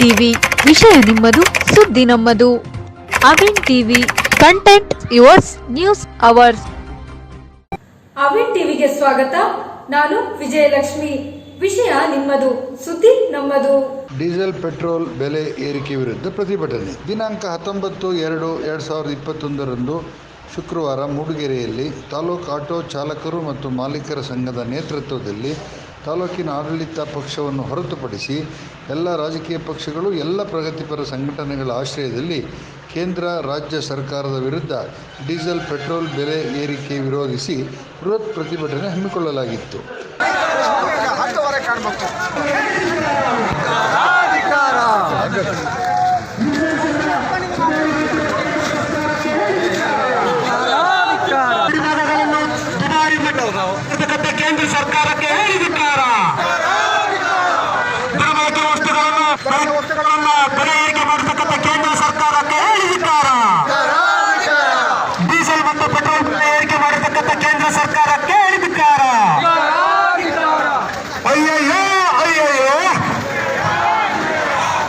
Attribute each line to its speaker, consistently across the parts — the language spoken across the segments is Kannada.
Speaker 1: ಟಿವಿ ವಿಷಯ ನಿಮ್ಮದು ಸುದ್ದಿ ನಮ್ಮದು. Avin TV content yours news ours
Speaker 2: Avin ಟಿವಿಗೆ ಸ್ವಾಗತ. ನಾನು ವಿಜಯಲಕ್ಷ್ಮಿ. ವಿಷಯ ನಿಮ್ಮದು ಸುದ್ದಿ ನಮ್ಮದು.
Speaker 3: ಡೀಸೆಲ್ ಪೆಟ್ರೋಲ್ ಬೆಲೆ ಏರಿಕೆ ವಿರುದ್ಧ ಪ್ರತಿಭಟನೆ. ದಿನಾಂಕ ಹತ್ತೊಂಬತ್ತು ಎರಡು ಎರಡು ಸಾವಿರದ ಇಪ್ಪತ್ತೊಂದರಂದು ಶುಕ್ರವಾರ ಮೂಡಿಗೆರೆಯಲ್ಲಿ ತಾಲೂಕು ಆಟೋ ಚಾಲಕರು ಮತ್ತು ಮಾಲೀಕರ ಸಂಘದ ನೇತೃತ್ವದಲ್ಲಿ ತಾಲೂಕಿನ ಆಡಳಿತ ಪಕ್ಷವನ್ನು ಹೊರತುಪಡಿಸಿ ಎಲ್ಲ ರಾಜಕೀಯ ಪಕ್ಷಗಳು, ಎಲ್ಲ ಪ್ರಗತಿಪರ ಸಂಘಟನೆಗಳ ಆಶ್ರಯದಲ್ಲಿ ಕೇಂದ್ರ, ರಾಜ್ಯ ಸರ್ಕಾರದ ವಿರುದ್ಧ ಡೀಸೆಲ್, ಪೆಟ್ರೋಲ್ ಬೆಲೆ ಏರಿಕೆ ವಿರೋಧಿಸಿ ಬೃಹತ್ ಪ್ರತಿಭಟನೆ ಹಮ್ಮಿಕೊಳ್ಳಲಾಗಿತ್ತು
Speaker 4: ಕೇಂದ್ರ ಸರ್ಕಾರಕ್ಕೆ ಹೇಳಿದಿದ್ದಾರೆ ದಿನಬಳಕೆ ವಸ್ತುಗಳನ್ನು ವಸ್ತುಗಳನ್ನು ಬೆಲೆ ಏರಿಕೆ ಮಾಡತಕ್ಕಂಥ ಕೇಂದ್ರ ಸರ್ಕಾರಕ್ಕೆ ಹೇಳಿದಿದ್ದಾರೆ ಡೀಸೆಲ್ ಮತ್ತು ಪೆಟ್ರೋಲ್ ಬೆಲೆ ಏರಿಕೆ ಮಾಡತಕ್ಕಂಥ ಕೇಂದ್ರ ಸರ್ಕಾರಕ್ಕೆ ಹೇಳಿದಿದ್ದಾರೆ ಅಯ್ಯಯ್ಯೋ ಅಯ್ಯಯ್ಯೋ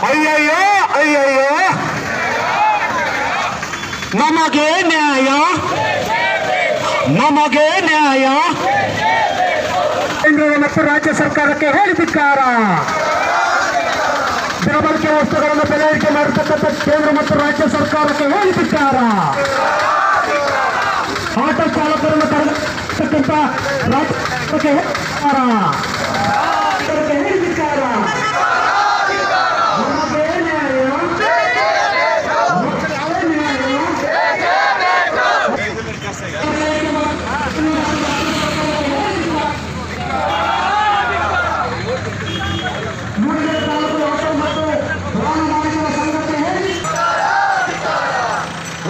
Speaker 4: ಅಯ್ಯಯ್ಯೋ ಅಯ್ಯಯ್ಯೋ ನಮಗೆ ನ್ಯಾಯ ನಮಗೆ ನ್ಯಾಯ. ಕೇಂದ್ರ ಮತ್ತು ರಾಜ್ಯ ಸರ್ಕಾರಕ್ಕೆ ಹೇಳಿದಿದ್ದಾರ ದಿನಬಳಕೆ ವಸ್ತುಗಳನ್ನು ಬೆಲೆ ಏರಿಕೆ ಮಾಡತಕ್ಕಂಥ ಕೇಂದ್ರ ಮತ್ತು ರಾಜ್ಯ ಸರ್ಕಾರಕ್ಕೆ ಹೇಳಿದಿದ್ದಾರ ಆಟೋ ಚಾಲಕರನ್ನು ತರತಕ್ಕಂಥ ರಾಜ್ಯ ಸರ್ಕಾರಕ್ಕೆ ಹೇಳಿದ್ದಾರ ಸರ್ಕಾರಕ್ಕೆ ಹೇಳಿದಿದ್ದಾರ ನಮಗೆ ನ್ಯಾಯ ನಮಗೆ ನ್ಯಾಯ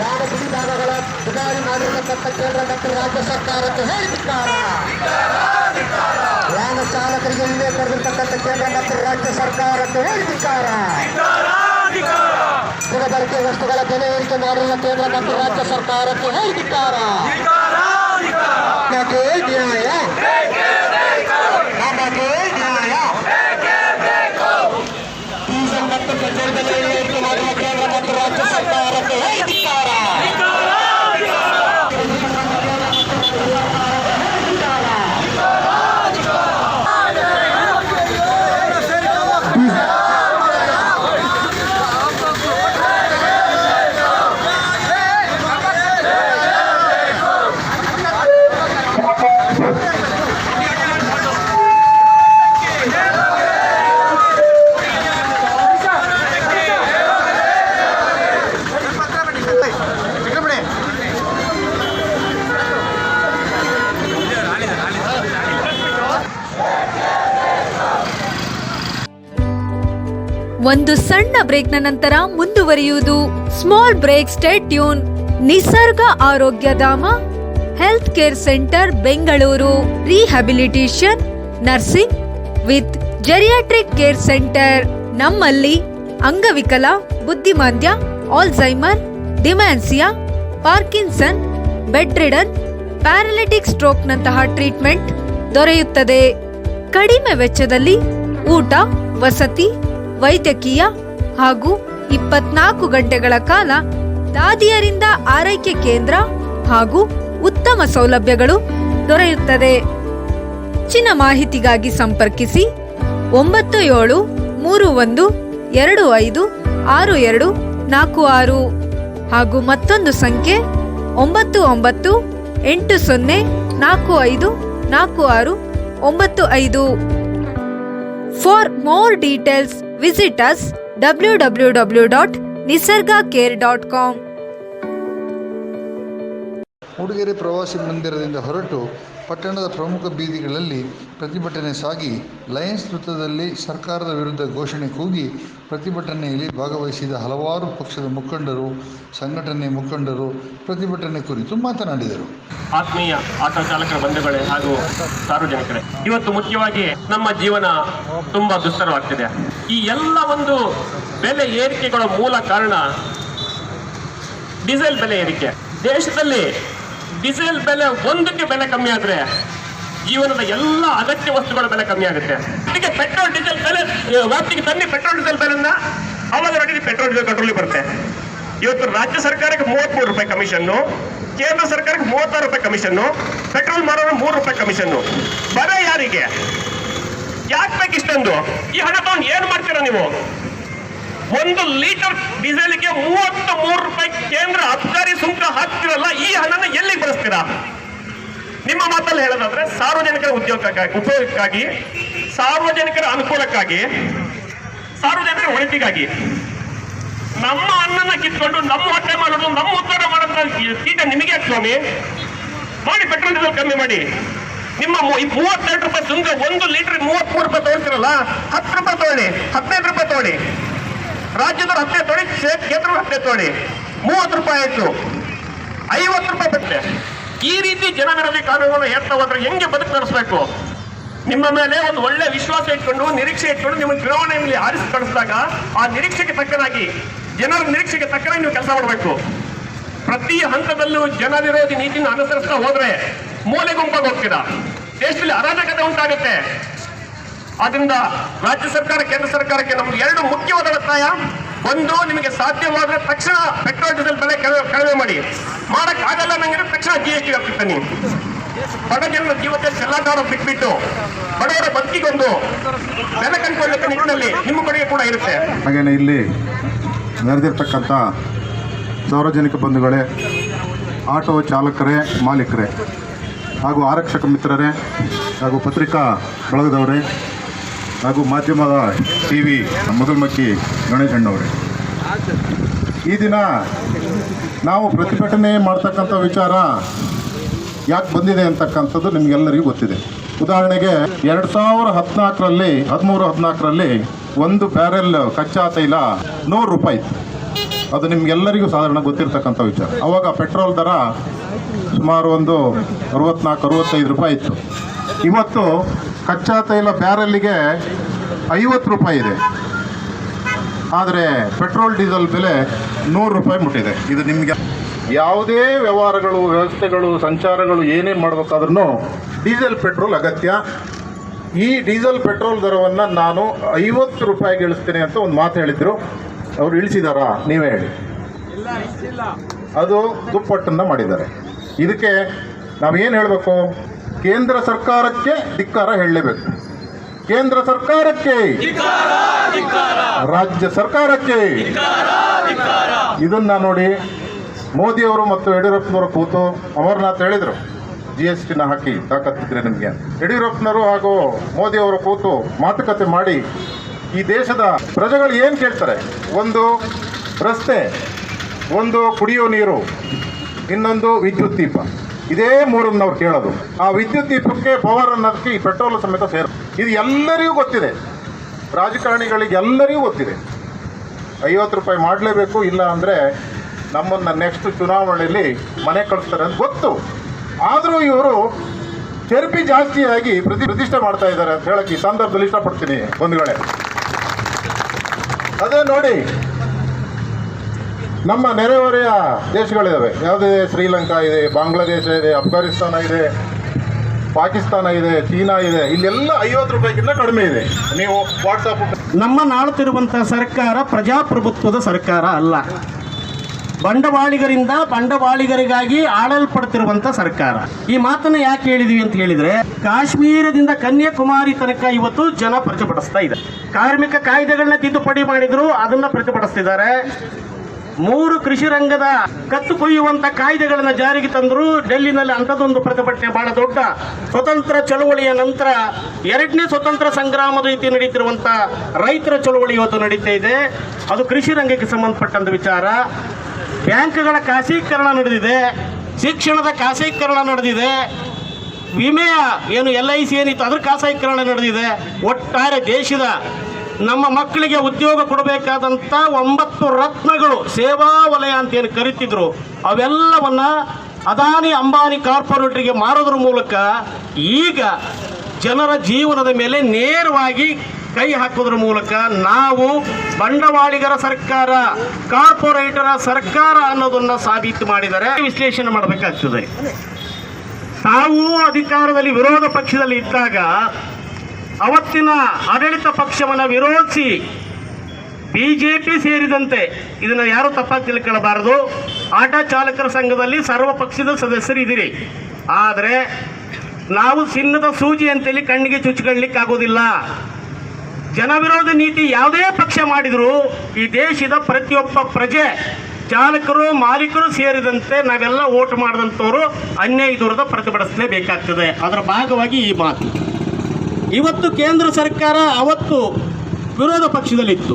Speaker 4: ಯಾವ ಬಿಡಿಭಾಗಗಳ ದುಬಾರಿ ಮಾಡಿರತಕ್ಕಂಥ ಕೇಂದ್ರ ಮತ್ತು ರಾಜ್ಯ ಸರ್ಕಾರಕ್ಕೆ ಹೇಳಿದ್ದಾರೆ ವಾಹನ ಚಾಲಕರಿಗೆ ಇಲ್ಲೇ ಕರೆದಿರ್ತಕ್ಕಂಥ ಕೇಂದ್ರ ಮತ್ತು ರಾಜ್ಯ ಸರ್ಕಾರಕ್ಕೆ ಹೇಳಿದ್ದಾರೆ ದಿನಬಳಕೆ ವಸ್ತುಗಳ ಬೆಲೆ ಏರಿಕೆ ಮಾಡಿರುವ ಕೇಂದ್ರ ಮತ್ತು ರಾಜ್ಯ ಸರ್ಕಾರಕ್ಕೆ ಹೇಳಿದ್ದಾರೆ ನಮಗೆ ನ್ಯಾಯ
Speaker 1: ಒಂದು ಸಣ್ಣ ಬ್ರೇಕ್ನ ನಂತರ ಮುಂದುವರಿಯುವುದು. Small break stay tune Nisarga Arogyadhama health care centre Bengaluru. Rehabilitation nursing with geriatric care centre ನಮ್ಮಲ್ಲಿ ಅಂಗವಿಕಲ, ಬುದ್ಧಿಮಾಂದ್ಯ Alzheimer dementia Parkinson bedridden stroke ಸ್ಟ್ರೋಕ್ನಂತಹ treatment ದೊರೆಯುತ್ತದೆ. ಕಡಿಮೆ ವೆಚ್ಚದಲ್ಲಿ ಊಟ, ವಸತಿ ವೈದ್ಯಕೀಯ ಹಾಗೂ ಇಪ್ಪತ್ನಾಲ್ಕು ಗಂಟೆಗಳ ಕಾಲ ದಾದಿಯರಿಂದ ಆರೈಕೆ ಕೇಂದ್ರ ಹಾಗೂ ಉತ್ತಮ ಸೌಲಭ್ಯಗಳು ದೊರೆಯುತ್ತದೆ. ಹೆಚ್ಚಿನ ಮಾಹಿತಿಗಾಗಿ ಸಂಪರ್ಕಿಸಿ ಒಂಬತ್ತು ಏಳು ಮೂರು ಒಂದು ಎರಡು ಐದು ಆರು ಎರಡು ನಾಲ್ಕು ಆರು ಹಾಗೂ ಮತ್ತೊಂದು ಸಂಖ್ಯೆ ಒಂಬತ್ತು ಒಂಬತ್ತು ಎಂಟು ಸೊನ್ನೆ ನಾಲ್ಕು ಐದು ನಾಲ್ಕು ಆರು ಒಂಬತ್ತು ಐದು. For more details visit us W W W dot Nisarga care dot com
Speaker 3: Mudigere ಪ್ರವಾಸಿ ಮಂದಿರದಿಂದ ಹೊರಟು ಪಟ್ಟಣದ ಪ್ರಮುಖ ಬೀದಿಗಳಲ್ಲಿ ಪ್ರತಿಭಟನೆ ಸಾಗಿ, ಲಯನ್ಸ್ ವೃತ್ತದಲ್ಲಿ ಸರ್ಕಾರದ ವಿರುದ್ಧ ಘೋಷಣೆ ಕೂಗಿ ಪ್ರತಿಭಟನೆಯಲ್ಲಿ ಭಾಗವಹಿಸಿದ ಹಲವಾರು ಪಕ್ಷದ ಮುಖಂಡರು, ಸಂಘಟನೆ ಮುಖಂಡರು ಪ್ರತಿಭಟನೆ ಕುರಿತು ಮಾತನಾಡಿದರು.
Speaker 5: ಆತ್ಮೀಯ ಆಟೋ ಚಾಲಕರ ಬಂಧುಗಳೇ ಹಾಗೂ ಸಾರ್ವಜನಿಕರೇ, ಇವತ್ತು ಮುಖ್ಯವಾಗಿ ನಮ್ಮ ಜೀವನ ತುಂಬಾ ದುಸ್ತರವಾಗ್ತಿದೆ. ಈ ಎಲ್ಲ ಒಂದು ಬೆಲೆ ಏರಿಕೆಗಳ ಮೂಲ ಕಾರಣ ಡೀಸೆಲ್ ಬೆಲೆ ಏರಿಕೆ. ದೇಶದಲ್ಲಿ ಡೀಸೆಲ್ ಬೆಲೆ ಒಂದಕ್ಕೆ ಬೆಲೆ ಕಮ್ಮಿ ಆದ್ರೆ ಜೀವನದ ಎಲ್ಲ ಅಗತ್ಯ ವಸ್ತುಗಳ ಬೆಲೆ ಕಮ್ಮಿ ಆಗುತ್ತೆ. ಅದಕ್ಕೆ ಪೆಟ್ರೋಲ್ ಡೀಸೆಲ್ ಬೆಲೆ ವ್ಯಾಪ್ತಿಗೆ ತನ್ನಿ ಪೆಟ್ರೋಲ್ ಡೀಸೆಲ್ ಬೆಲೆನ ಅವಾಗ ನೋಡಿ ಪೆಟ್ರೋಲ್ ಡೀಸೆಲ್ ಕಂಟ್ರೋಲ್ ಬರುತ್ತೆ. ಇವತ್ತು ರಾಜ್ಯ ಸರ್ಕಾರಕ್ಕೆ ಮೂವತ್ಮೂರು ರೂಪಾಯಿ ಕಮಿಷನ್ನು ಕೇಂದ್ರ ಸರ್ಕಾರಕ್ಕೆ ಮೂವತ್ತಾರು ರೂಪಾಯಿ ಕಮಿಷನ್ನು ಪೆಟ್ರೋಲ್ ಮಾರೋರು ಮೂರು ರೂಪಾಯಿ ಕಮಿಷನ್ನು ಬರ ಯಾರಿಗೆ? ಯಾಕೆ ಬೇಕು ಇಷ್ಟೊಂದು ಈ ಹಣ ತಗೊಂಡು ಏನ್ ಮಾಡ್ತೀರಾ ನೀವು? ಒಂದು ಲೀಟರ್ ಡೀಸೆಲ್ಗೆ ಮೂವತ್ತ ಮೂರು ರೂಪಾಯಿ ಕೇಂದ್ರ ಅಬ್ಕಾರಿ ಸುಂಕ ಹಾಕ್ತಿರಲ್ಲ, ಈ ಹಣನ ಎಲ್ಲಿಗೆ ಬಳಸ್ತೀರಾ? ನಿಮ್ಮ ಮಾತಲ್ಲಿ ಹೇಳೋದಾದ್ರೆ, ಸಾರ್ವಜನಿಕರ ಉದ್ಯೋಗಕ್ಕಾಗಿ, ಉಪಯೋಗಕ್ಕಾಗಿ, ಸಾರ್ವಜನಿಕರ ಅನುಕೂಲಕ್ಕಾಗಿ, ಸಾರ್ವಜನಿಕರ ಒಳಿತಿಗಾಗಿ ನಮ್ಮ ಅನ್ನನ ಕಿತ್ಕೊಂಡು, ನಮ್ಮ ಹೊಟ್ಟೆ ಮಾಡೋದು, ನಮ್ಮ ಉದ್ಧಾರ ಮಾಡೋದು ನಿಮಗೆ ಸ್ವಾಮಿ? ಮಾಡಿ ಪೆಟ್ರೋಲ್ ಡೀಸೆಲ್ ಕಮ್ಮಿ ಮಾಡಿ. ನಿಮ್ಮ ಮೂವತ್ತೆರಡು ರೂಪಾಯಿ ಸುಂಕ ಒಂದು ಲೀಟರ್ ಮೂವತ್ಮೂರು ರೂಪಾಯಿ ತಗೊಳ್ತಿರಲ್ಲ, ಹತ್ತು ರೂಪಾಯಿ ತಗೊಳ್ಳಿ, ಹದಿನೈದು ರೂಪಾಯಿ ತಗೊಳ್ಳಿ. ರಾಜ್ಯದವ್ರು ಹತ್ತನೇ ತೊಳಿ ಕೇಂದ್ರವ್ರು ಹತ್ತನೇ ತೊಳಿ. ಮೂವತ್ತು ರೂಪಾಯಿ ಆಯಿತು. ಐವತ್ತು ರೂಪಾಯಿ ಬರುತ್ತೆ ಈ ರೀತಿ ಜನ ವಿರೋಧಿ ಕಾನೂನುಗಳು ಹೇಳ್ತಾ ಹೋದ್ರೆ ಹೆಂಗೆ ಬದುಕು ನಡೆಸಬೇಕು? ನಿಮ್ಮ ಮೇಲೆ ಒಂದು ಒಳ್ಳೆ ವಿಶ್ವಾಸ ಇಟ್ಕೊಂಡು, ನಿರೀಕ್ಷೆ ಇಟ್ಕೊಂಡು ನಿಮ್ಮ ಚುನಾವಣೆಯಲ್ಲಿ ಆರಿಸಿ ಕಳಿಸಿದಾಗ ಆ ನಿರೀಕ್ಷೆಗೆ ತಕ್ಕನಾಗಿ, ಜನರ ನಿರೀಕ್ಷೆಗೆ ತಕ್ಕನಾಗಿ ನೀವು ಕೆಲಸ ಮಾಡಬೇಕು. ಪ್ರತಿ ಹಂತದಲ್ಲೂ ಜನ ವಿರೋಧಿ ನೀತಿಯನ್ನು ಅನುಸರಿಸ್ತಾ ಹೋದ್ರೆ ಮೂಲೆ ಗುಂಪಾಗಿ ಹೋಗ್ತೀರಾ? ದೇಶದಲ್ಲಿ ಅರಾಜಕತೆ ಉಂಟಾಗುತ್ತೆ. ಆದ್ರಿಂದ ರಾಜ್ಯ ಸರ್ಕಾರ, ಕೇಂದ್ರ ಸರ್ಕಾರಕ್ಕೆ ನಮ್ಗೆ ಎರಡು ಮುಖ್ಯವಾದ ಒತ್ತಾಯ. ಒಂದು, ನಿಮಗೆ ಸಾಧ್ಯವಾದ್ರೆ ತಕ್ಷಣ ಪೆಟ್ರೋಲ್, ಡೀಸೆಲ್ ಬೆಲೆ ಕಡಿಮೆ- ಮಾಡಿ. ಮಾಡಕ್ ಆಗಲ್ಲ ನಂಗೆ ತಕ್ಷಣ ಜಿ ಎಸ್ ಟಿ ಹಾಕ್ತಿರ್ತಾನೆ ಬಡ ಜನರ ಜೀವತೆ ಚೆಲ್ಲಾಟ ಬಿಟ್ಬಿಟ್ಟು, ಬಡವರ ಬದುಕಿಗೊಂದು ಬೆಲೆ ಕಂಡುಕೊಳ್ಳಕ್ಕೆ ನಿಟ್ಟಿನಲ್ಲಿ ನಿಮ್ಮ ಕೊಡುಗೆ ಕೂಡ ಇರುತ್ತೆ.
Speaker 6: ಹಾಗೇನೆ ಇಲ್ಲಿ ನೆರೆದಿರ್ತಕ್ಕಂಥ ಸಾರ್ವಜನಿಕ ಬಂಧುಗಳೇ, ಆಟೋ ಚಾಲಕರೇ, ಮಾಲೀಕರೇ ಹಾಗೂ ಆರಕ್ಷಕ ಮಿತ್ರರೇ ಹಾಗೂ ಪತ್ರಿಕಾ ಬಳಗದವರೇ ಹಾಗೂ ಮಾಧ್ಯಮದ ಟಿ ವಿ ಮಗಲ್ಮಕ್ಕಿ ಗಣೇಶ್ ಅಣ್ಣವರೇ ಈ ದಿನ ನಾವು ಪ್ರತಿಭಟನೆ ಮಾಡ್ತಕ್ಕಂಥ ವಿಚಾರ ಯಾಕೆ ಬಂದಿದೆ ಅಂತಕ್ಕಂಥದ್ದು ನಿಮಗೆಲ್ಲರಿಗೂ ಗೊತ್ತಿದೆ. ಉದಾಹರಣೆಗೆ ಎರಡು ಸಾವಿರ ಹದಿನಾಲ್ಕರಲ್ಲಿ, ಹದಿಮೂರು ಹದಿನಾಲ್ಕರಲ್ಲಿ ಒಂದು ಬ್ಯಾರೆಲ್ ಕಚ್ಚಾ ತೈಲ ನೂರು ರೂಪಾಯಿ ಇತ್ತು. ಅದು ನಿಮಗೆಲ್ಲರಿಗೂ ಸಾಧಾರಣ ಗೊತ್ತಿರತಕ್ಕಂಥ ವಿಚಾರ. ಅವಾಗ ಪೆಟ್ರೋಲ್ ದರ ಸುಮಾರು ಒಂದು ಅರವತ್ನಾಲ್ಕು, ಅರವತ್ತೈದು ರೂಪಾಯಿ ಇತ್ತು. ಇವತ್ತು ಕಚ್ಚಾ ತೈಲ ಬ್ಯಾರಲ್ಲಿಗೆ ಐವತ್ತು ರೂಪಾಯಿ ಇದೆ. ಆದರೆ ಪೆಟ್ರೋಲ್, ಡೀಸೆಲ್ ಬೆಲೆ ನೂರು ರೂಪಾಯಿ ಮುಟ್ಟಿದೆ. ಇದು ನಿಮಗೆ ಯಾವುದೇ ವ್ಯವಹಾರಗಳು, ವ್ಯವಸ್ಥೆಗಳು, ಸಂಚಾರಗಳು ಏನೇ ಮಾಡಬೇಕಾದ್ರೂ ಡೀಸೆಲ್, ಪೆಟ್ರೋಲ್ ಅಗತ್ಯ. ಈ ಡೀಸೆಲ್, ಪೆಟ್ರೋಲ್ ದರವನ್ನು ನಾನು ಐವತ್ತು ರೂಪಾಯಿಗೆ ಇಳಿಸ್ತೇನೆ ಅಂತ ಒಂದು ಮಾತು ಹೇಳಿದ್ರು. ಅವ್ರು ಇಳಿಸಿದಾರಾ? ನೀವೇ ಹೇಳಿ. ಅದು ದುಪ್ಪಟ್ಟನ್ನು ಮಾಡಿದ್ದಾರೆ. ಇದಕ್ಕೆ ನಾವೇನು ಹೇಳಬೇಕು? ಕೇಂದ್ರ ಸರ್ಕಾರಕ್ಕೆ ಧಿಕ್ಕಾರ ಹೇಳಲೇಬೇಕು. ಕೇಂದ್ರ ಸರ್ಕಾರಕ್ಕೆ ರಾಜ್ಯ ಸರ್ಕಾರಕ್ಕೆ ಇದನ್ನ ನೋಡಿ ಮೋದಿಯವರು ಮತ್ತು ಯಡಿಯೂರಪ್ಪನವರು ಕೂತು ಅಮರನಾಥ್ ಹೇಳಿದರು. ಜಿ ಎಸ್ ಟಿನ ಹಾಕಿ ತಾಕತ್ತಿದ್ರೆ ನಿಮಗೆ ಯಡಿಯೂರಪ್ಪನವರು ಹಾಗೂ ಮೋದಿಯವರು ಕೂತು ಮಾತುಕತೆ ಮಾಡಿ ಈ ದೇಶದ ಪ್ರಜೆಗಳು ಏನು ಕೇಳ್ತಾರೆ? ಒಂದು ರಸ್ತೆ, ಒಂದು ಕುಡಿಯೋ ನೀರು, ಇನ್ನೊಂದು ವಿದ್ಯುತ್ ದೀಪ. ಇದೇ ಮೂರನ್ನು ಅವ್ರು ಕೇಳೋದು. ಆ ವಿದ್ಯುತ್ ದೀಪಕ್ಕೆ ಪವರ್ ಅನ್ನೋದಕ್ಕೆ ಈ ಪೆಟ್ರೋಲ್ ಸಮೇತ ಸೇರ ಇದು ಎಲ್ಲರಿಗೂ ಗೊತ್ತಿದೆ. ರಾಜಕಾರಣಿಗಳಿಗೆ ಎಲ್ಲರಿಗೂ ಗೊತ್ತಿದೆ. ಐವತ್ತು ರೂಪಾಯಿ ಮಾಡಲೇಬೇಕು, ಇಲ್ಲ ಅಂದರೆ ನಮ್ಮನ್ನು ನೆಕ್ಸ್ಟ್ ಚುನಾವಣೆಯಲ್ಲಿ ಮನೆ ಕಳಿಸ್ತಾರೆ ಅಂತ ಗೊತ್ತು. ಆದರೂ ಇವರು ಚರ್ಪಿ ಜಾಸ್ತಿಯಾಗಿ ಪ್ರತಿ ಪ್ರತಿಷ್ಠೆ ಮಾಡ್ತಾ ಇದ್ದಾರೆ ಅಂತ ಹೇಳಕ್ಕೆ ಈ ಸಂದರ್ಭದಲ್ಲಿ ಇಷ್ಟಪಡ್ತೀನಿ ಬಂಧುಗಳೇ. ಅದೇ ನೋಡಿ ನಮ್ಮ ನೆರೆಹೊರೆಯ ದೇಶಗಳಿದ್ದಾವೆ. ಯಾವುದಿದೆ ಶ್ರೀಲಂಕಾ ಇದೆ, ಬಾಂಗ್ಲಾದೇಶ ಇದೆ, ಅಫ್ಘಾನಿಸ್ತಾನ ಇದೆ, ಪಾಕಿಸ್ತಾನ ಇದೆ, ಚೀನಾ ಇದೆ, ಇಲ್ಲೆಲ್ಲ ಐವತ್ತು ರೂಪಾಯಿಗಿಂತ ಕಡಿಮೆ ಇದೆ. ನೀವು ವಾಟ್ಸಪ್
Speaker 7: ನಮ್ಮ ನಾಳುತ್ತಿರುವಂತಹ ಸರ್ಕಾರ ಪ್ರಜಾಪ್ರಭುತ್ವದ ಸರ್ಕಾರ ಅಲ್ಲ. ಬಂಡವಾಳಿಗರಿಂದ ಬಂಡವಾಳಿಗರಿಗಾಗಿ ಆಡಲ್ಪಡ್ತಿರುವಂತ ಸರ್ಕಾರ. ಈ ಮಾತನ್ನ ಯಾಕೆ ಹೇಳಿದ್ವಿ ಅಂತ ಹೇಳಿದ್ರೆ, ಕಾಶ್ಮೀರದಿಂದ ಕನ್ಯಾಕುಮಾರಿ ತನಕ ಇವತ್ತು ಜನ ಪ್ರತಿಭಟಿಸ್ತಾ ಇದೆ ಕಾರ್ಮಿಕ ಕಾಯ್ದೆಗಳನ್ನ ತಿದ್ದುಪಡಿ ಮಾಡಿದ್ರು, ಅದನ್ನ ಪ್ರತಿಭಟಿಸ್ತಿದ್ದಾರೆ. ಮೂರು ಕೃಷಿ ರಂಗದ ಕತ್ತು ಕೊಯ್ಯುವಂತ ಕಾಯ್ದೆಗಳನ್ನು ಜಾರಿಗೆ ತಂದ್ರು ಡೆಲ್ಲಿನಲ್ಲಿ ಅಂಥದ್ದೊಂದು ಪ್ರತಿಭಟನೆ ಬಹಳ ದೊಡ್ಡ ಸ್ವತಂತ್ರ ಚಳುವಳಿಯ ನಂತರ ಎರಡನೇ ಸ್ವತಂತ್ರ ಸಂಗ್ರಾಮದ ರೀತಿ ನಡೀತಿರುವಂಥ ರೈತರ ಚಳುವಳಿ ಇವತ್ತು ನಡೀತಾ ಇದೆ. ಅದು ಕೃಷಿ ರಂಗಕ್ಕೆ ಸಂಬಂಧಪಟ್ಟಂತ ವಿಚಾರ. ಬ್ಯಾಂಕ್ಗಳ ಖಾಸಗೀಕರಣ ನಡೆದಿದೆ. ಶಿಕ್ಷಣದ ಖಾಸಗೀಕರಣ ನಡೆದಿದೆ. ವಿಮೆಯ ಏನು ಎಲ್ ಐ ಸಿ ಏನಿತ್ತು, ಅದ್ರ ಖಾಸಗೀಕರಣ ನಡೆದಿದೆ. ಒಟ್ಟಾರೆ ದೇಶದ ನಮ್ಮ ಮಕ್ಕಳಿಗೆ ಉದ್ಯೋಗ ಕೊಡಬೇಕಾದಂಥ ಒಂಬತ್ತು ರತ್ನಗಳು ಸೇವಾ ವಲಯ ಅಂತ ಏನು ಕರಿತಿದ್ರು, ಅವೆಲ್ಲವನ್ನು ಅದಾನಿ ಅಂಬಾನಿ ಕಾರ್ಪೊರೇಟರಿಗೆ ಮಾರೋದ್ರ ಮೂಲಕ ಈಗ ಜನರ ಜೀವನದ ಮೇಲೆ ನೇರವಾಗಿ ಕೈ ಹಾಕೋದ್ರ ಮೂಲಕ ನಾವು ಬಂಡವಾಳಿಗರ ಸರ್ಕಾರ, ಕಾರ್ಪೊರೇಟರ ಸರ್ಕಾರ ಅನ್ನೋದನ್ನು ಸಾಬೀತು ಮಾಡಿದರೆ ವಿಶ್ಲೇಷಣೆ ಮಾಡಬೇಕಾಗ್ತದೆ. ತಾವು ಅಧಿಕಾರದಲ್ಲಿ ವಿರೋಧ ಪಕ್ಷದಲ್ಲಿ ಇದ್ದಾಗ ಅವತ್ತಿನ ಆಡಳಿತ ಪಕ್ಷವನ್ನು ವಿರೋಧಿಸಿ ಬಿಜೆಪಿ ಸೇರಿದಂತೆ ಇದನ್ನು ಯಾರು ತಪ್ಪಾಗಿ ತಿಳ್ಕೊಳ್ಳಬಾರದು ಆಟೋ ಚಾಲಕರ ಸಂಘದಲ್ಲಿ ಸರ್ವ ಪಕ್ಷದ ಸದಸ್ಯರಿದ್ದೀರಿ ಆದರೆ ನಾವು ಸಿನ್ನದ ಸೂಜಿ ಅಂತೇಳಿ ಕಣ್ಣಿಗೆ ಚುಚ್ಕೊಳ್ಳಿಕ್ಕೆ ಆಗೋದಿಲ್ಲ. ಜನವಿರೋಧ ನೀತಿ ಯಾವುದೇ ಪಕ್ಷ ಮಾಡಿದರೂ ಈ ದೇಶದ ಪ್ರತಿಯೊಬ್ಬ ಪ್ರಜೆ, ಚಾಲಕರು, ಮಾಲೀಕರು ಸೇರಿದಂತೆ ನಾವೆಲ್ಲ ಓಟ್ ಮಾಡಿದಂಥವರು ಅನ್ಯಾಯ ದೂರದ ಪ್ರತಿಭಟಿಸಲೇಬೇಕಾಗ್ತದೆ ಅದರ ಭಾಗವಾಗಿ ಈ ಮಾತು. ಇವತ್ತು ಕೇಂದ್ರ ಸರ್ಕಾರ ಅವತ್ತು ವಿರೋಧ ಪಕ್ಷದಲ್ಲಿತ್ತು.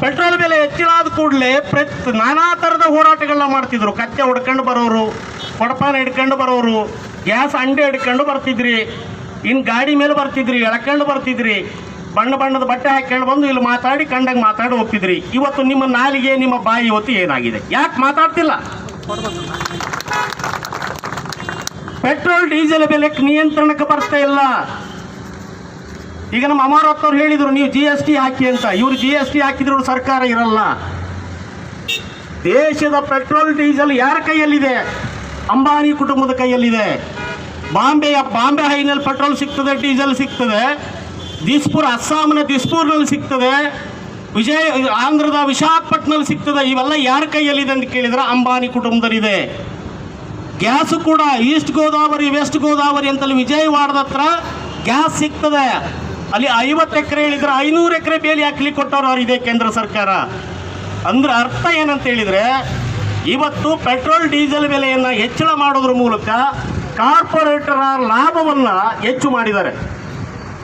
Speaker 7: ಪೆಟ್ರೋಲ್ ಬೆಲೆ ಹೆಚ್ಚಿನಾದ ಕೂಡಲೇ ಪ್ರತಿ, ನಾನಾ ಥರದ ಹೋರಾಟಗಳನ್ನ ಮಾಡ್ತಿದ್ರು. ಕಚ್ಚೆ ಹೊಡ್ಕೊಂಡು ಬರೋರು, ಕೊಡಪಾನ ಹಿಡ್ಕೊಂಡು ಬರೋರು, ಗ್ಯಾಸ್ ಅಂಡೆ ಹಿಡ್ಕೊಂಡು ಬರ್ತಿದ್ರಿ ಇನ್ನು ಗಾಡಿ ಮೇಲೆ ಬರ್ತಿದ್ರಿ, ಎಳ್ಕೊಂಡು ಬರ್ತಿದ್ರಿ, ಬಣ್ಣ ಬಣ್ಣದ ಬಟ್ಟೆ ಹಾಕ್ಕೊಂಡು ಬಂದು ಇಲ್ಲಿ ಮಾತಾಡಿ ಕಂಡಂಗೆ ಮಾತಾಡಿ ಹೋಗ್ತಿದ್ರಿ. ಇವತ್ತು ನಿಮ್ಮ ನಾಲಿಗೆ, ನಿಮ್ಮ ಬಾಯಿ ಇವತ್ತು ಏನಾಗಿದೆ? ಯಾಕೆ ಮಾತಾಡ್ತಿಲ್ಲ? ಪೆಟ್ರೋಲ್, ಡೀಸೆಲ್ ಬೆಲೆ ನಿಯಂತ್ರಣಕ್ಕೆ ಬರ್ತಾ ಇಲ್ಲ. ಈಗ ನಮ್ಮ ಅಮರತ್ವರು ಹೇಳಿದರು, ನೀವು ಜಿ ಎಸ್ ಟಿ ಹಾಕಿ ಅಂತ. ಇವರು ಜಿ ಎಸ್ ಟಿ ಹಾಕಿದ್ರು ಸರ್ಕಾರ ಇರಲ್ಲ. ದೇಶದ ಪೆಟ್ರೋಲ್, ಡೀಸೆಲ್ ಯಾರ ಕೈಯಲ್ಲಿದೆ? ಅಂಬಾನಿ ಕುಟುಂಬದ ಕೈಯಲ್ಲಿದೆ. ಬಾಂಬೆಯ ಬಾಂಬೆ ಹೈನಲ್ಲಿ ಪೆಟ್ರೋಲ್ ಸಿಗ್ತದೆ, ಡೀಸೆಲ್ ಸಿಗ್ತದೆ. ದಿಸ್ಪುರ್, ಅಸ್ಸಾಂನ ದಿಸ್ಪುರ್ನಲ್ಲಿ ಸಿಗ್ತದೆ. ವಿಜಯ, ಆಂಧ್ರದ ವಿಶಾಖಪಟ್ಟಣದಲ್ಲಿ ಸಿಗ್ತದೆ. ಇವೆಲ್ಲ ಯಾರ ಕೈಯಲ್ಲಿದೆ ಅಂತ ಕೇಳಿದ್ರೆ ಅಂಬಾನಿ ಕುಟುಂಬದಲ್ಲಿದೆ. ಗ್ಯಾಸ್ ಕೂಡ ಈಸ್ಟ್ ಗೋದಾವರಿ, ವೆಸ್ಟ್ ಗೋದಾವರಿ ಅಂತಲ್ಲಿ ವಿಜಯವಾಡದ ಹತ್ರ ಗ್ಯಾಸ್ ಸಿಗ್ತದೆ. ಅಲ್ಲಿ ಐವತ್ತು ಎಕರೆ ಹೇಳಿದ್ರೆ ಐನೂರು ಎಕರೆ ಬೇಲಿ ಹಾಕ್ಲಿಕ್ಕೆ ಕೊಟ್ಟವ್ರು ಇದೆ ಕೇಂದ್ರ ಸರ್ಕಾರ. ಅಂದ್ರೆ ಅರ್ಥ ಏನಂತ ಹೇಳಿದ್ರೆ, ಇವತ್ತು ಪೆಟ್ರೋಲ್, ಡೀಸೆಲ್ ಬೆಲೆಯನ್ನು ಹೆಚ್ಚಳ ಮಾಡೋದ್ರ ಮೂಲಕ ಕಾರ್ಪೊರೇಟರ ಲಾಭವನ್ನು ಹೆಚ್ಚು ಮಾಡಿದ್ದಾರೆ.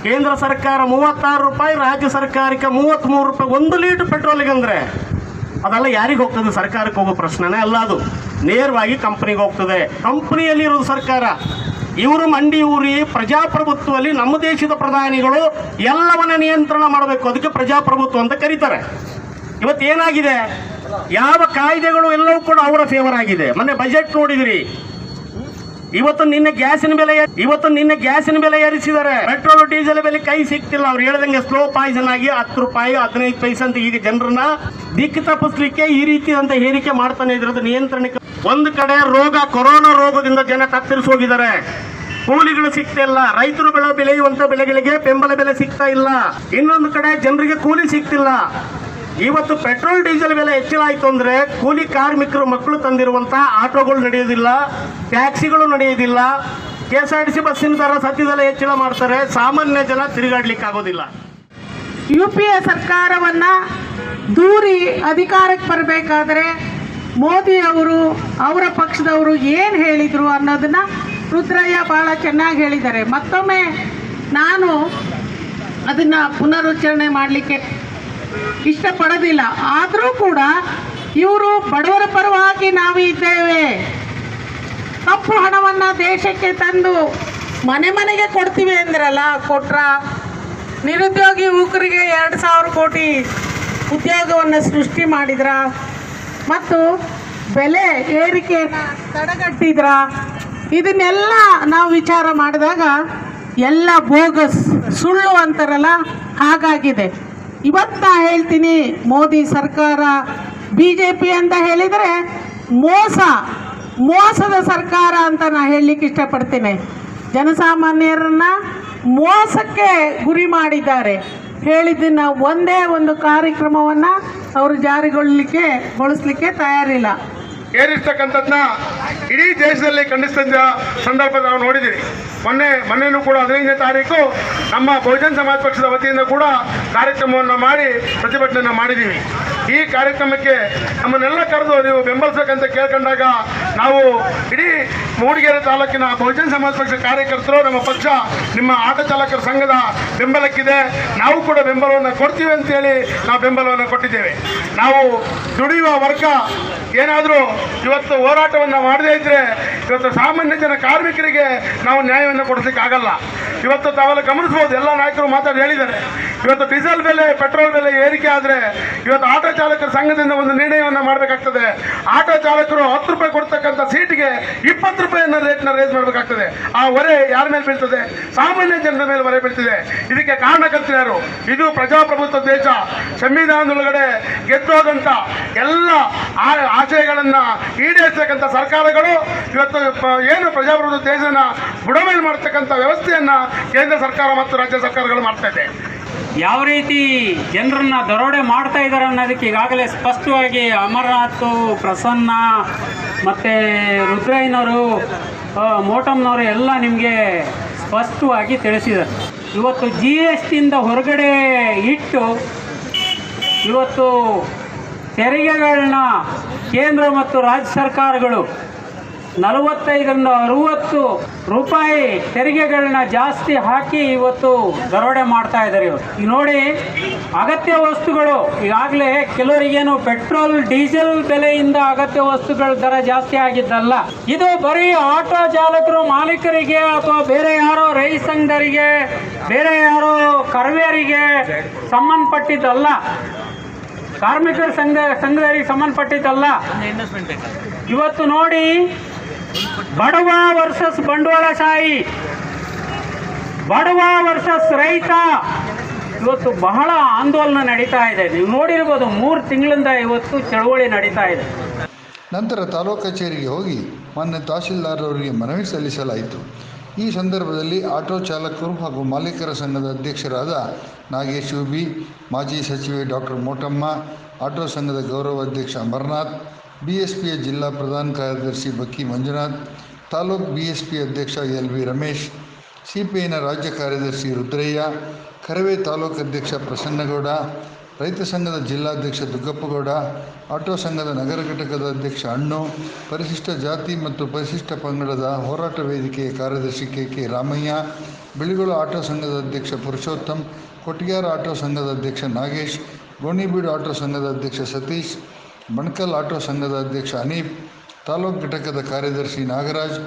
Speaker 7: ಕೇಂದ್ರ ಸರ್ಕಾರ ಮೂವತ್ತಾರು ರೂಪಾಯಿ, ರಾಜ್ಯ ಸರ್ಕಾರಕ್ಕೆ ಮೂವತ್ತ್ಮೂರು ರೂಪಾಯಿ ಒಂದು ಲೀಟರ್ ಪೆಟ್ರೋಲಿಗೆ ಅಂದರೆ ಅದೆಲ್ಲ ಯಾರಿಗೆ ಹೋಗ್ತದೆ? ಸರ್ಕಾರಕ್ಕೆ ಹೋಗೋ ಪ್ರಶ್ನೆನೇ ಅಲ್ಲ ಅದು. ನೇರವಾಗಿ ಕಂಪ್ನಿಗೆ ಹೋಗ್ತದೆ. ಕಂಪ್ನಿಯಲ್ಲಿ ಇರೋದು ಸರ್ಕಾರ, ಇವರು ಮಂಡಿ ಊರಿ ಪ್ರಜಾಪ್ರಭುತ್ವದಲ್ಲಿ ನಮ್ಮ ದೇಶದ ಪ್ರಧಾನಿಗಳು ಎಲ್ಲವನ್ನ ನಿಯಂತ್ರಣ ಮಾಡಬೇಕು. ಅದಕ್ಕೆ ಪ್ರಜಾಪ್ರಭುತ್ವ ಅಂತ ಕರೀತಾರೆ. ಇವತ್ತು ಏನಾಗಿದೆ? ಯಾವ ಕಾಯ್ದೆಗಳು ಎಲ್ಲವೂ ಕೂಡ ಅವರ ಫೇವರ್ ಆಗಿದೆ. ಮೊನ್ನೆ ಬಜೆಟ್ ನೋಡಿದಿರಿ. ಇವತ್ತು ನಿನ್ನೆ ಗ್ಯಾಸಿನ ಬೆಲೆ ಇವತ್ತು ನಿನ್ನೆ ಗ್ಯಾಸಿನ ಬೆಲೆ ಏರಿಸಿದ್ದಾರೆ. ಪೆಟ್ರೋಲ್ ಡೀಸೆಲ್ ಬೆಲೆ ಕೈ ಸಿಗ್ತಿಲ್ಲ ಅವ್ರು ಹೇಳ್ದಂಗೆ ಸ್ಲೋ ಪಾಯ್ಸನ್ ಆಗಿ ಹತ್ತು ರೂಪಾಯಿ, ಹದಿನೈದು ಪೈಸೆ ಅಂತ ಈಗ ಜನರನ್ನ ದಿಕ್ಕು ತಪ್ಪಿಸ್ಲಿಕ್ಕೆ ಈ ರೀತಿ ಅಂತ ಹೇರಿಕೆ ಮಾಡ್ತಾನೆ ಇದ್ರದ್ದು ನಿಯಂತ್ರಣಕ್ಕೆ ಒಂದು ಕಡೆ ರೋಗ, ಕೊರೋನಾ ರೋಗದಿಂದ ಜನ ತತ್ತರಿಸಿ ಹೋಗಿದ್ದಾರೆ ಕೂಲಿಗಳು ಸಿಗ್ತಿಲ್ಲ ರೈತರು ಬೆಳೆ ಬೆಳೆಯುವಂತ ಬೆಳೆಗಳಿಗೆ ಬೆಂಬಲ ಬೆಲೆ ಸಿಗ್ತಾ ಇಲ್ಲ. ಇನ್ನೊಂದು ಕಡೆ ಜನರಿಗೆ ಕೂಲಿ ಸಿಗ್ತಿಲ್ಲ. ಇವತ್ತು ಪೆಟ್ರೋಲ್, ಡೀಸೆಲ್ ಬೆಲೆ ಹೆಚ್ಚಳಾಯಿತು ಅಂದ್ರೆ ಕೂಲಿ ಕಾರ್ಮಿಕರು, ಮಕ್ಕಳು ತಂದಿರುವಂತ ಆಟೋಗಳು ನಡೆಯೋದಿಲ್ಲ ಟ್ಯಾಕ್ಸಿಗಳು ನಡೆಯೋದಿಲ್ಲ ಕೆ ಎಸ್ ಆರ್ ಬಸ್ಸಿನ ದರ ಸದ್ಯದಲ್ಲೇ ಹೆಚ್ಚಳ ಮಾಡ್ತಾರೆ, ಸಾಮಾನ್ಯ ಜನ ತಿರುಗಾಡ್ಲಿಕ್ಕೆ ಆಗೋದಿಲ್ಲ.
Speaker 8: ಯು ಪಿ ಎ ಸರ್ಕಾರವನ್ನು ದೂರಿ ಅಧಿಕಾರಕ್ಕೆ ಬರಬೇಕಾದ್ರೆ ಮೋದಿ ಅವರು, ಅವರ ಪಕ್ಷದವರು ಏನು ಹೇಳಿದರು ಅನ್ನೋದನ್ನು ರುದ್ರಯ್ಯ ಭಾಳ ಚೆನ್ನಾಗಿ ಹೇಳಿದ್ದಾರೆ. ಮತ್ತೊಮ್ಮೆ ನಾನು ಅದನ್ನು ಪುನರುಚ್ಚರಣೆ ಮಾಡಲಿಕ್ಕೆ ಇಷ್ಟಪಡೋದಿಲ್ಲ. ಆದರೂ ಕೂಡ ಇವರು ಬಡವರ ಪರವಾಗಿ ನಾವು ಇದ್ದೇವೆ ಕಪ್ಪು ಹಣವನ್ನು ದೇಶಕ್ಕೆ ತಂದು ಮನೆ ಮನೆಗೆ ಕೊಡ್ತೀವಿ ಅಂದ್ರಲ್ಲ, ಕೊಟ್ರ ನಿರುದ್ಯೋಗಿ ಯುವಕರಿಗೆ ಎರಡು ಸಾವಿರ ಕೋಟಿ ಉದ್ಯೋಗವನ್ನು ಸೃಷ್ಟಿ ಮಾಡಿದ್ರ? ಮತ್ತು ಬೆಲೆ ಏರಿಕೆಯನ್ನು ತಡೆಗಟ್ಟಿದ್ರ? ಇದನ್ನೆಲ್ಲ ನಾವು ವಿಚಾರ ಮಾಡಿದಾಗ ಎಲ್ಲ ಬೋಗಸ್ ಸುಳ್ಳು ಅಂತಾರಲ್ಲ, ಹಾಗಾಗಿದೆ. ಇವತ್ತು ನಾ ಹೇಳ್ತೀನಿ ಮೋದಿ ಸರ್ಕಾರ ಬಿ ಜೆ ಪಿ ಅಂತ ಹೇಳಿದರೆ ಮೋಸ, ಮೋಸದ ಸರ್ಕಾರ ಅಂತ ನಾನು ಹೇಳಲಿಕ್ಕೆ ಇಷ್ಟಪಡ್ತೀನಿ. ಜನಸಾಮಾನ್ಯರನ್ನ ಮೋಸಕ್ಕೆ ಗುರಿ ಮಾಡಿದ್ದಾರೆ. ಹೇಳಿದ್ದನ್ನು ಒಂದೇ ಒಂದು ಕಾರ್ಯಕ್ರಮವನ್ನು ಅವರು ಜಾರಿಗೊಳ್ಳಲಿಕ್ಕೆ ಗೊಳಿಸ್ಲಿಕ್ಕೆ ತಯಾರಿಲ್ಲ.
Speaker 9: ಏರಿಸ್ತಕ್ಕಂಥದ್ದನ್ನ ಇಡೀ ದೇಶದಲ್ಲಿ ಖಂಡಿಸಿದ ಸಂದರ್ಭ ನಾವು ನೋಡಿದ್ದೀವಿ. ಮೊನ್ನೆ, ಮೊನ್ನೆನೂ ಕೂಡ ಹದಿನೈದನೇ ತಾರೀಕು ನಮ್ಮ ಬಹುಜನ ಸಮಾಜ ಪಕ್ಷದ ವತಿಯಿಂದ ಕೂಡ ಕಾರ್ಯಕ್ರಮವನ್ನು ಮಾಡಿ ಪ್ರತಿಭಟನೆಯನ್ನು ಮಾಡಿದ್ದೀವಿ. ಈ ಕಾರ್ಯಕ್ರಮಕ್ಕೆ ನಮ್ಮನ್ನೆಲ್ಲ ಕರೆದು ನೀವು ಬೆಂಬಲಿಸಬೇಕಂತ ಕೇಳ್ಕೊಂಡಾಗ ನಾವು ಇಡೀ ಮೂಡಿಗೆರೆ ತಾಲೂಕಿನ ಬಹುಜನ ಸಮಾಜ ಪಕ್ಷ ಕಾರ್ಯಕರ್ತರು, ನಮ್ಮ ಪಕ್ಷ, ನಿಮ್ಮ ಆಟೋ ಚಾಲಕರ ಸಂಘದ ಬೆಂಬಲಕ್ಕಿದೆ. ನಾವು ಕೂಡ ಬೆಂಬಲವನ್ನು ಕೊಡ್ತೀವಿ ಅಂತೇಳಿ ನಾವು ಬೆಂಬಲವನ್ನು ಕೊಟ್ಟಿದ್ದೇವೆ. ನಾವು ದುಡಿಯುವ ವರ್ಗ ಏನಾದರೂ ಇವತ್ತು ಹೋರಾಟವನ್ನು ಮಾಡದೇ ಇದ್ದರೆ ಇವತ್ತು ಸಾಮಾನ್ಯ ಜನ ಕಾರ್ಮಿಕರಿಗೆ ನಾವು ನ್ಯಾಯವನ್ನು ಕೊಡಿಸ್ಲಿಕ್ಕೆ ಆಗಲ್ಲ ಇವತ್ತು ತಾವೆಲ್ಲ ಗಮನಿಸ್ಬೋದು, ಎಲ್ಲ ನಾಯಕರು ಮಾತಾಡಿ ಹೇಳಿದ್ದಾರೆ. ಇವತ್ತು ಡೀಸೆಲ್ ಬೆಲೆ, ಪೆಟ್ರೋಲ್ ಬೆಲೆ ಏರಿಕೆ ಆದರೆ ಇವತ್ತು ಆಟೋ ಚಾಲಕರ ಸಂಘದಿಂದ ಒಂದು ನಿರ್ಣಯವನ್ನು ಮಾಡಬೇಕಾಗ್ತದೆ. ಆಟೋ ಚಾಲಕರು ಹತ್ತು ರೂಪಾಯಿ ಕೊಡ್ತಕ್ಕಂಥ ಸೀಟಿಗೆ ಇಪ್ಪತ್ತು ರೂಪಾಯಿನ ರೇಟ್ನ ರೇಸ್ ಮಾಡಬೇಕಾಗ್ತದೆ. ಆ ಹೊರೆ ಯಾರ ಮೇಲೆ ಬೀಳ್ತದೆ? ಸಾಮಾನ್ಯ ಜನರ ಮೇಲೆ ಹೊರೆ ಬೀಳ್ತಿದೆ. ಇದಕ್ಕೆ ಕಾರಣಕರ್ತರು ಯಾರು? ಇದು ಪ್ರಜಾಪ್ರಭುತ್ವ ದೇಶ. ಸಂವಿಧಾನದೊಳಗಡೆ ಗೆದ್ದೋದಂತ ಎಲ್ಲ ಆಶಯಗಳನ್ನ ಈಡೇರಿಸತಕ್ಕಂಥ ಸರ್ಕಾರಗಳು ಇವತ್ತು ಏನು ಪ್ರಜಾಪ್ರಭುತ್ವ ದೇಶನ ಬುಡಮೇಲೆ ಮಾಡ್ತಕ್ಕಂಥ ವ್ಯವಸ್ಥೆಯನ್ನ ಕೇಂದ್ರ ಸರ್ಕಾರ ಮತ್ತು ರಾಜ್ಯ ಸರ್ಕಾರಗಳು ಮಾಡ್ತಾ ಇದೆ.
Speaker 10: ಯಾವ ರೀತಿ ಜನರನ್ನ ದರೋಡೆ ಮಾಡ್ತಾ ಇದ್ದಾರೆ ಅನ್ನೋದಕ್ಕೆ ಈಗಾಗಲೇ ಸ್ಪಷ್ಟವಾಗಿ ಅಮರನಾಥ್, ಪ್ರಸನ್ನ ಮತ್ತು ರುದ್ರಯ್ಯನವರು ಮೋಟಮ್ನವರು ಎಲ್ಲ ನಿಮಗೆ ಸ್ಪಷ್ಟವಾಗಿ ತಿಳಿಸಿದ್ದಾರೆ. ಇವತ್ತು ಜಿ ಎಸ್ ಟಿಯಿಂದ ಹೊರಗಡೆ ಇಟ್ಟು ಇವತ್ತು ತೆರಿಗೆಗಳನ್ನ ಕೇಂದ್ರ ಮತ್ತು ರಾಜ್ಯ ಸರ್ಕಾರಗಳು ನಲವತ್ತೈದರಿಂದ ಅರುವತ್ತು ರೂಪಾಯಿ ತೆರಿಗೆಗಳನ್ನ ಜಾಸ್ತಿ ಹಾಕಿ ಇವತ್ತು ದರೋಡೆ ಮಾಡ್ತಾ ಇದ್ದಾರೆ ಇವತ್ತು ಈಗ ನೋಡಿ ಅಗತ್ಯ ವಸ್ತುಗಳು ಈಗಾಗಲೇ ಕೆಲವರಿಗೇನು ಪೆಟ್ರೋಲ್ ಡೀಸೆಲ್ ಬೆಲೆಯಿಂದ ಅಗತ್ಯ ವಸ್ತುಗಳ ದರ ಜಾಸ್ತಿ ಆಗಿದ್ದಲ್ಲ. ಇದು ಬರೀ ಆಟೋ ಚಾಲಕರು ಮಾಲೀಕರಿಗೆ ಅಥವಾ ಬೇರೆ ಯಾರೋ ರೈತ ಸಂಘದರಿಗೆ ಬೇರೆ ಯಾರೋ ಕರ್ವೇರಿಗೆ ಸಂಬಂಧಪಟ್ಟಿದ್ದಲ್ಲ. ಕಾರ್ಮಿಕರ ಸಂಘ ಸಂಘದವರಿಗೆ ಸಂಬಂಧಪಟ್ಟಿದ್ದಲ್ಲ. ಇವತ್ತು ನೋಡಿ ಬಡವ ವರ್ಸಸ್ ಬಂಡವಾಳಶಾಹಿ ಬಡವ ವರ್ಸಸ್ ರೈತ. ಇವತ್ತು ಬಹಳ ಆಂದೋಲನ ನಡೀತಾ ಇದೆ. ನೀವು ನೋಡಿರ್ಬೋದು ಮೂರು ತಿಂಗಳಿಂದ ಇವತ್ತು ಚಳವಳಿ ನಡೀತಾ ಇದೆ.
Speaker 3: ನಂತರ ತಾಲೂಕು ಕಚೇರಿಗೆ ಹೋಗಿ ಮಾನ್ಯ ತಹಶೀಲ್ದಾರ್ ಅವರಿಗೆ ಮನವಿ ಸಲ್ಲಿಸಲಾಯಿತು. ಈ ಸಂದರ್ಭದಲ್ಲಿ ಆಟೋ ಚಾಲಕರು ಹಾಗೂ ಮಾಲೀಕರ ಸಂಘದ ಅಧ್ಯಕ್ಷರಾದ ನಾಗೇಶ್ ಬಿ ಮಾಜಿ ಸಚಿವೆ ಡಾಕ್ಟರ್ ಮೋಟಮ್ಮ, ಆಟೋ ಸಂಘದ ಗೌರವ ಅಧ್ಯಕ್ಷ ಅಮರನಾಥ್ ಬಿ ಎಸ್ ಪಿಯ ಜಿಲ್ಲಾ ಪ್ರಧಾನ ಕಾರ್ಯದರ್ಶಿ ಬಕ್ಕಿ ಮಂಜುನಾಥ್, ತಾಲೂಕು ಬಿ ಎಸ್ ಪಿ ಅಧ್ಯಕ್ಷ ಎಲ್ ವಿ ರಮೇಶ್, ಸಿಪಿಐನ ರಾಜ್ಯ ಕಾರ್ಯದರ್ಶಿ ರುದ್ರಯ್ಯ, ಕರವೇ ತಾಲೂಕು ಅಧ್ಯಕ್ಷ ಪ್ರಸನ್ನಗೌಡ, ರೈತ ಸಂಘದ ಜಿಲ್ಲಾಧ್ಯಕ್ಷ ದುಗ್ಗಪ್ಪಗೌಡ, ಆಟೋ ಸಂಘದ ನಗರ ಘಟಕದ ಅಧ್ಯಕ್ಷ ಅಣ್ಣು, ಪರಿಶಿಷ್ಟ ಜಾತಿ ಮತ್ತು ಪರಿಶಿಷ್ಟ ಪಂಗಡದ ಹೋರಾಟ ವೇದಿಕೆಯ ಕಾರ್ಯದರ್ಶಿ K K Ramaiah, Biligola auto ಸಂಘದ ಅಧ್ಯಕ್ಷ ಪುರುಷೋತ್ತಮ್ ಕೊಟ್ಗ್ಯಾರ ಆಟೋ ಸಂಘದ ಅಧ್ಯಕ್ಷ ನಾಗೇಶ್, ಗೋಣಿಬೀಡು ಆಟೋ ಸಂಘದ ಅಧ್ಯಕ್ಷ ಸತೀಶ್ ಬಣಕಲ್ ಆಟೋ ಸಂಘದ ಅಧ್ಯಕ್ಷ ಅನೀಫ್ ತಾಲೂಕು ಘಟಕದ ಕಾರ್ಯದರ್ಶಿ ನಾಗರಾಜ್,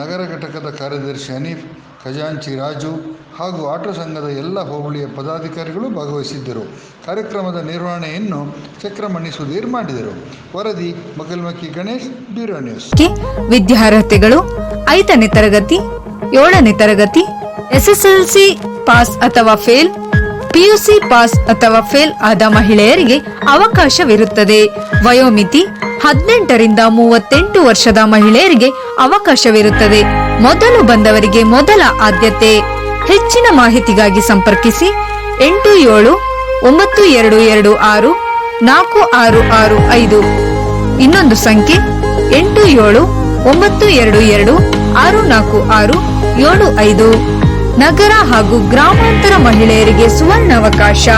Speaker 3: ನಗರ ಘಟಕದ ಕಾರ್ಯದರ್ಶಿ ಅನೀಫ್ ಖಜಾಂಚಿ ರಾಜು ಹಾಗೂ ಆಟೋ ಸಂಘದ ಎಲ್ಲ ಹೋಬಳಿಯ ಪದಾಧಿಕಾರಿಗಳು ಭಾಗವಹಿಸಿದ್ದರು. ಕಾರ್ಯಕ್ರಮದ ನಿರ್ವಹಣೆಯನ್ನು ಚಕ್ರಮಣಿ ಸುಧೀರ್ ಮಾಡಿದರು. ವರದಿ, ಮಗಲ್ಮಕ್ಕಿ ಗಣೇಶ್, ಬ್ಯೂರೋ ನ್ಯೂಸ್.
Speaker 1: ವಿದ್ಯಾರ್ಹತೆಗಳು ಐದನೇ ತರಗತಿ, ಏಳನೇ ತರಗತಿ, ಎಸ್ಎಸ್ಎಲ್ಸಿ ಪಾಸ್ ಅಥವಾ ಫೇಲ್ ಪಿಯುಸಿ ಪಾಸ್ ಅಥವಾ ಫೇಲ್ ಆದ ಮಹಿಳೆಯರಿಗೆ ಅವಕಾಶವಿರುತ್ತದೆ. ವಯೋಮಿತಿ ಹದಿನೆಂಟರಿಂದ ಮೂವತ್ತೆಂಟು ವರ್ಷದ ಮಹಿಳೆಯರಿಗೆ ಅವಕಾಶವಿರುತ್ತದೆ. ಮೊದಲು ಬಂದವರಿಗೆ ಮೊದಲ ಆದ್ಯತೆ. ಹೆಚ್ಚಿನ ಮಾಹಿತಿಗಾಗಿ ಸಂಪರ್ಕಿಸಿ ಎಂಟು ಏಳು ಒಂಬತ್ತು ಎರಡು ಎರಡು ಆರು ನಾಲ್ಕು ಆರು ಆರು ಐದು. ಇನ್ನೊಂದು ಸಂಖ್ಯೆ ಎಂಟು ಏಳು ಒಂಬತ್ತು ಎರಡು ಎರಡು ಆರು ನಾಲ್ಕು ಆರು ಏಳು ಐದು. ನಗರ ಹಾಗೂ ಗ್ರಾಮಾಂತರ ಮಹಿಳೆಯರಿಗೆ ಸುವರ್ಣಾವಕಾಶ.